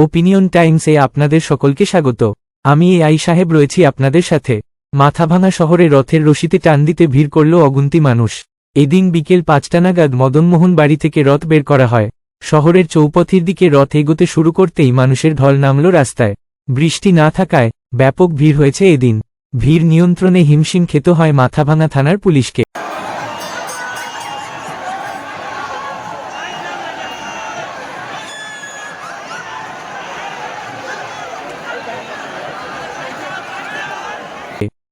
Opinion টাইমসে আপনাদের সকলকে স্বাগত। আমি এ আই সাহেব রয়েছি আপনাদের সাথে। মাথাভাঙা শহরে রথের রশিতে টান দিতে ভিড় করল অগুন্তি মানুষ। এদিন বিকেল পাঁচটা নাগাদ মদনমোহন বাড়ি থেকে রথ বের করা হয়। শহরের চৌপথির দিকে রথ এগোতে শুরু করতেই মানুষের ঢল নামল রাস্তায়। বৃষ্টি না থাকায় ব্যাপক ভিড় হয়েছে এদিন। ভিড় নিয়ন্ত্রণে হিমশিম খেতে হয় মাথাভাঙা থানার পুলিশকে।